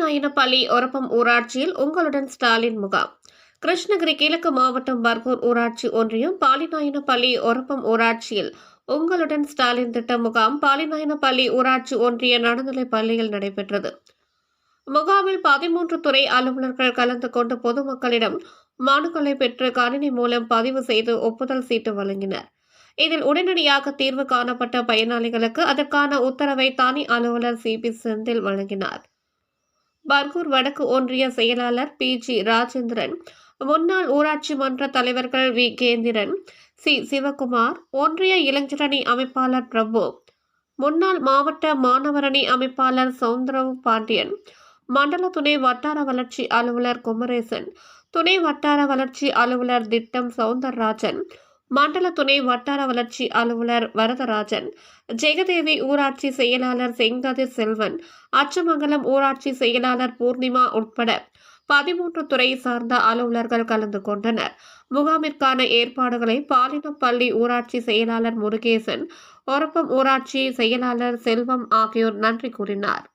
பாலிநாயனப்பள்ளி ஒரப்பம் ஊராட்சியில் உங்களுடன் ஸ்டாலின் முகாம். கிருஷ்ணகிரி கிழக்கு மாவட்டம் பர்கூர் ஊராட்சி ஒன்றியம் பாலிநாயனப்பள்ளி ஒரப்பம் ஊராட்சியில் உங்களுடன் ஸ்டாலின் திட்ட முகாம் பாலிநாயனப்பள்ளி ஊராட்சி ஒன்றிய நடுநிலைப் பள்ளியில் நடைபெற்றது. முகாமில் பதிமூன்று துறை அலுவலர்கள் கலந்து கொண்டு பொதுமக்களிடம் மனுக்களை பெற்று கணினி மூலம் பதிவு செய்து ஒப்புதல் சீட்டு வழங்கினர். இதில் உடனடியாக தீர்வு காணப்பட்ட பயனாளிகளுக்கு அதற்கான உத்தரவை தனி அலுவலர் சி பி செந்தில் வழங்கினார். பர்கூர் வடக்கு ஒன்றிய செயலாளர் பி. ஜி. ராஜேந்திரன் முன்னாள் ஊராட்சி மன்ற தலைவர்கள் வி. கேந்திரன் சி. சிவகுமார் ஒன்றிய இளைஞரணி அமைப்பாளர் பிரபு முன்னாள் மாவட்ட மாணவரணி அமைப்பாளர் சவுந்தரவ் பாண்டியன் மண்டல துணை வட்டார வளர்ச்சி அலுவலர் குமரேசன் துணை வட்டார வளர்ச்சி அலுவலர் திட்டம் சவுந்தரராஜன் மண்டல துணை வட்டார வளர்ச்சி அலுவலர் வரதராஜன் ஜெகதேவி ஊராட்சி செயலாளர் செங்கதிர் செல்வன் அச்சமங்கலம் ஊராட்சி செயலாளர் பூர்ணிமா உட்பட பதிமூன்று துறை சார்ந்த அலுவலர்கள் கலந்து கொண்டனர். முகாமிற்கான ஏற்பாடுகளை பாலினப்பள்ளி ஊராட்சி செயலாளர் முருகேசன் ஒரப்பம் ஊராட்சி செயலாளர் செல்வம் ஆகியோர் நன்றி கூறினார்.